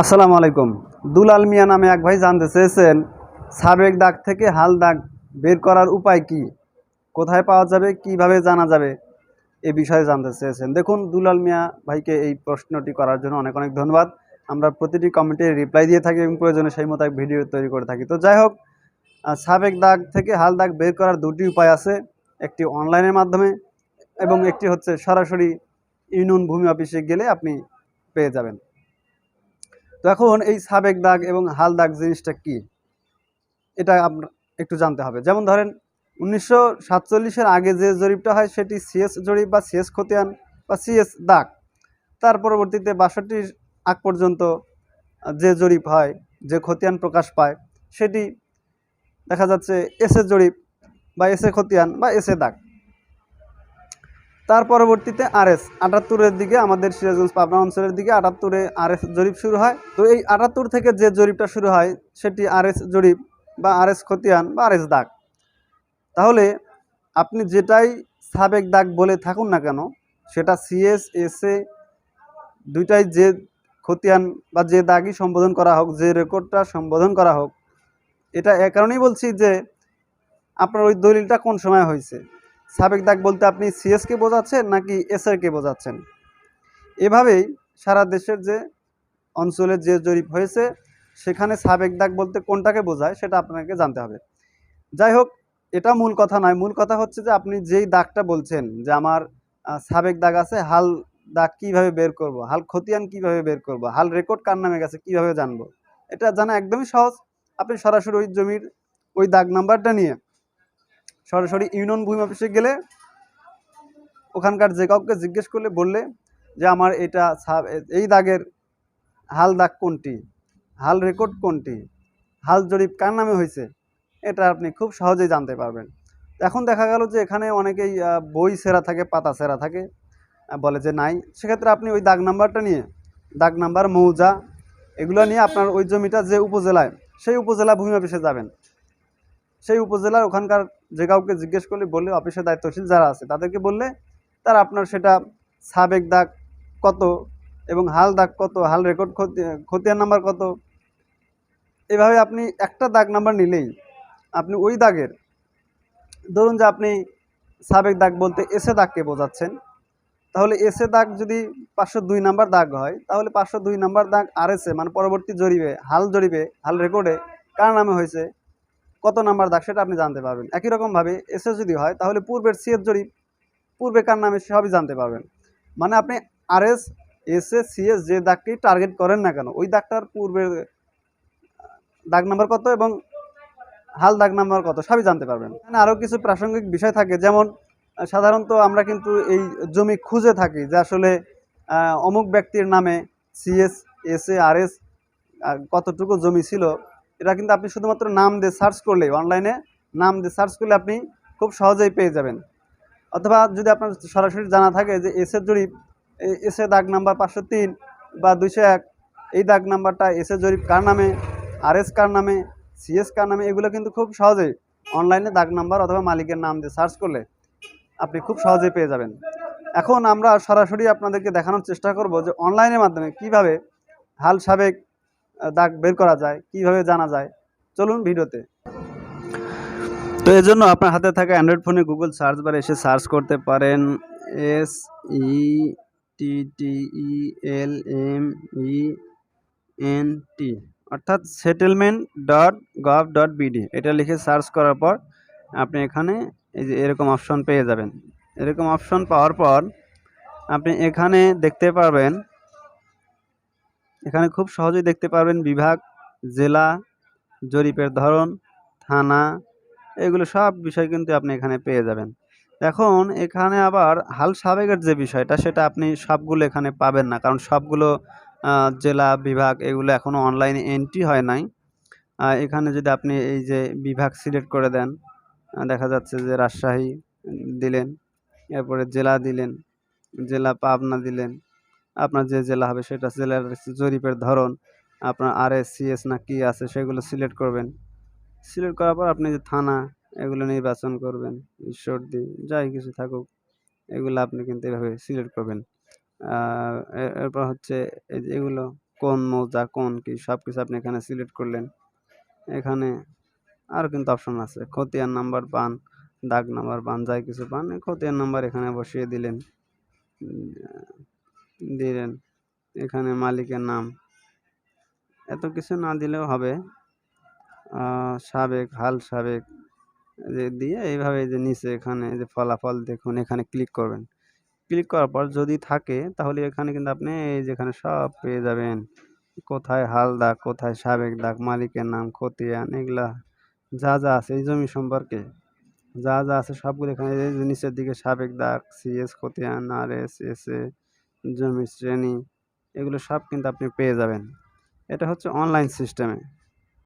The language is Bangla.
আসসালামু আলাইকুম। দুলাল মিয়া নামে এক ভাই জানতে চেয়েছেন, সাবেক দাগ থেকে হাল দাগ বের করার উপায় কি? কোথায় পাওয়া যাবে, কীভাবে জানা যাবে? এ বিষয়ে জানতে চেয়েছেন। দেখুন, দুলাল মিয়া ভাইকে এই প্রশ্নটি করার জন্য অনেক অনেক ধন্যবাদ। আমরা প্রতিটি কমেন্টে রিপ্লাই দিয়ে থাকি এবং প্রয়োজনে সেই মোতাবেক ভিডিও তৈরি করে থাকি। তো যাই হোক সাবেক দাগ থেকে হাল দাগ বের করার দুটি উপায় আছে। একটি অনলাইনের মাধ্যমে এবং একটি হচ্ছে সরাসরি ইউনিয়ন ভূমি অফিসে গেলে আপনি পেয়ে যাবেন। তো এখন এই সাবেক দাগ এবং হাল দাগ জিনিসটা কি? এটা আপনার একটু জানতে হবে। যেমন ধরেন, উনিশশো সাতচল্লিশের আগে যে জরিপটা হয়, সেটি সিএস জরিপ বা সিএস খতিয়ান বা সিএস দাগ। তার পরবর্তীতে বাষট্টির আগ পর্যন্ত যে জরিপ হয়, যে খতিয়ান প্রকাশ পায়, সেটি দেখা যাচ্ছে এসে জরিপ বা এসে খতিয়ান বা এসে দাগ। তার পরবর্তীতে আরএস, আটাত্তরের দিকে আমাদের সিরাজগঞ্জ পাবনা অঞ্চলের দিকে আটাত্তরে আরএস জরিপ শুরু হয়। তো এই আটাত্তর থেকে যে জরিপটা শুরু হয়, সেটি আরএস জরিপ বা আরএস খতিয়ান বা আরএস দাগ। তাহলে আপনি যেটাই সাবেক দাগ বলে থাকুন না কেন, সেটা সিএস, এসএ দুইটাই যে খতিয়ান বা যে দাগই সম্বোধন করা হোক, যে রেকর্ডটা সম্বোধন করা হোক, এটা এ কারণেই বলছি যে আপনার ওই দলিলটা কোন সময় হয়েছে? সাবেক দাগ বলতে আপনি সিএসকে বোঝাচ্ছেন নাকি এসআরকে বোঝাচ্ছেন? এভাবেই সারা দেশের যে অঞ্চলে যে জরিপ হয়েছে, সেখানে সাবেক দাগ বলতে কোনটাকে বোঝায় সেটা আপনাকে জানতে হবে। যাই হোক, এটা মূল কথা নয়। মূল কথা হচ্ছে যে আপনি যেই দাগটা বলছেন যে আমার সাবেক দাগ আছে, হাল দাগ কীভাবে বের করব? হাল খতিয়ান কীভাবে বের করব? হাল রেকর্ড কার নামে গেছে কীভাবে জানব? এটা জানা একদমই সহজ। আপনি সরাসরি ওই জমির ওই দাগ নাম্বারটা নিয়ে সরাসরি ইউনিয়ন ভূমি অফিসে গেলে ওখানকার যে কাউকে জিজ্ঞেস করলে বললে যে আমার এটা এই দাগের হাল দাগ কোনটি? হাল রেকর্ড কোনটি? হাল জরিপ কার নামে হয়েছে? এটা আপনি খুব সহজেই জানতে পারবেন। এখন দেখা গেল যে এখানে অনেকেই বই সেরা থাকে, পাতা সেরা থাকে বলে যে নাই। সেক্ষেত্রে আপনি ওই দাগ নাম্বারটা নিয়ে, দাগ নাম্বার, মৌজা এগুলো নিয়ে আপনার ওই জমিটা যে উপজেলায়, সেই উপজেলা ভূমি অফিসে যাবেন। সেই উপজেলার ওখানকার যে কাউকে জিজ্ঞেস করলে বললে অফিসের দায়িত্বশীল যারা আছে, তাদেরকে বললে তারা আপনার সেটা সাবেক দাগ কত এবং হাল দাগ কত, হাল রেকর্ড খতিয়ান নাম্বার কত। এভাবে আপনি একটা দাগ নাম্বার নিলেই আপনি ওই দাগের, ধরুন যে আপনি সাবেক দাগ বলতে এসে দাগকে বোঝাচ্ছেন, তাহলে এসে দাগ যদি পাঁচশো দুই নাম্বার দাগ হয়, তাহলে পাঁচশো দুই নাম্বার দাগ আর এসে মানে পরবর্তী জরিপে, হাল জরিবে হাল রেকর্ডে কার নামে হয়েছে? কত নাম্বার দাগ সেটা আপনি জানতে পারবেন। একই রকমভাবে এসে যদি হয়, তাহলে পূর্বের সিএস জরিপ, পূর্বে কার নামে সবই জানতে পারবেন। মানে আপনি R S S S CS যে দাগকেই টার্গেট করেন না কেন, ওই দাগটার পূর্বের দাগ নাম্বার কত এবং হাল দাগ নাম্বার কত সবই জানতে পারবেন। এখানে আরও কিছু প্রাসঙ্গিক বিষয় থাকে, যেমন সাধারণত আমরা কিন্তু এই জমি খুঁজে থাকি যে আসলে অমুক ব্যক্তির নামে CS S A R S কতটুকু জমি ছিল। এটা কিন্তু আপনি শুধুমাত্র নাম দিয়ে সার্চ করলে অনলাইনে নাম দিয়ে সার্চ করলে আপনি খুব সহজেই পেয়ে যাবেন। অথবা যদি আপনার সরাসরি জানা থাকে যে এসের জরিপ এসে দাগ নাম্বার পাঁচশো তিন বা দুইশো এক, এই দাগ নাম্বারটা এসে জরিপ কার নামে আর এস কার নামে সিএস কার নামে, এগুলো কিন্তু খুব সহজেই অনলাইনে দাগ নাম্বার অথবা মালিকের নাম দিয়ে সার্চ করলে আপনি খুব সহজেই পেয়ে যাবেন। এখন আমরা সরাসরি আপনাদেরকে দেখানোর চেষ্টা করব যে অনলাইনের মাধ্যমে কীভাবে হাল সাবেক দাগ বের করা যায়, কীভাবে জানা যায়? চলুন ভিডিওতে। তো এই জন্য আপনার হাতে থাকা অ্যান্ড্রয়েড ফোনে গুগল সার্চ বারে এসে সার্চ করতে পারেন। S E T T L E M E N T অর্থাৎ settlement dot gov dot BD এটা লিখে সার্চ করার পর আপনি এখানে এই যে এরকম অপশন পেয়ে যাবেন। এরকম অপশন পাওয়ার পর আপনি এখানে দেখতে পারবেন এখানে খুব সহজেই দেখতে পারবেন বিভাগ, জেলা, জরিপের ধরন, থানা, এগুলো সব বিষয় কিন্তু আপনি এখানে পেয়ে যাবেন। এখন এখানে আবার হাল সাবেকের যে বিষয়টা, সেটা আপনি সবগুলো এখানে পাবেন না, কারণ সবগুলো জেলা, বিভাগ এগুলো এখনও অনলাইনে এন্ট্রি হয় নাই। এখানে যদি আপনি এই যে বিভাগ সিলেক্ট করে দেন দেখা যাচ্ছে যে রাজশাহী দিলেন, এরপরে জেলা দিলেন, জেলা পাবনা দিলেন আপনার যে জেলা হবে সেটা জেলার জরিপের ধরন, আপনার আর এস সিএস না কি আছে সেগুলো সিলেক্ট করবেন। সিলেক্ট করার পর আপনি যে থানা, এগুলো নির্বাচন করবেন সর্দি যাই কিছু থাকুক, এগুলো আপনি কিন্তু এভাবে সিলেক্ট করবেন। এরপর হচ্ছে এগুলো কোন মৌজা, কোন কি সব কিছু আপনি এখানে সিলেক্ট করলেন। এখানে আরও কিন্তু অপশন আছে, খতিয়ান নাম্বার পান, দাগ নাম্বার পান, যাই কিছু পান, খতিয়ান নাম্বার এখানে বসিয়ে দিলেন। দিলেন। এখানে মালিকের নাম। এত কিছু না দিলেও হবে। সাবেক, হাল সাবেক যে দিয়ে এইভাবে যে নিচে এখানে যে ফলাফল দেখুন, এখানে ক্লিক করবেন। ক্লিক করার পর যদি থাকে, তাহলে এখানে কিন্তু আপনি এই যেখানে সব পেয়ে যাবেন। কোথায় হাল দাগ, কোথায় সাবেক দাগ, মালিকের নাম, খতিয়ান, এগুলা যা যা আছে এই জমি সম্পর্কে। যা যা আছে সবগুলো এখানে নিচের দিকে সাবেক দাগ সিএস খতিয়ান, আর এস এস, এ জমির শ্রেণি এগুলো সব কিন্তু আপনি পেয়ে যাবেন। এটা হচ্ছে অনলাইন সিস্টেমে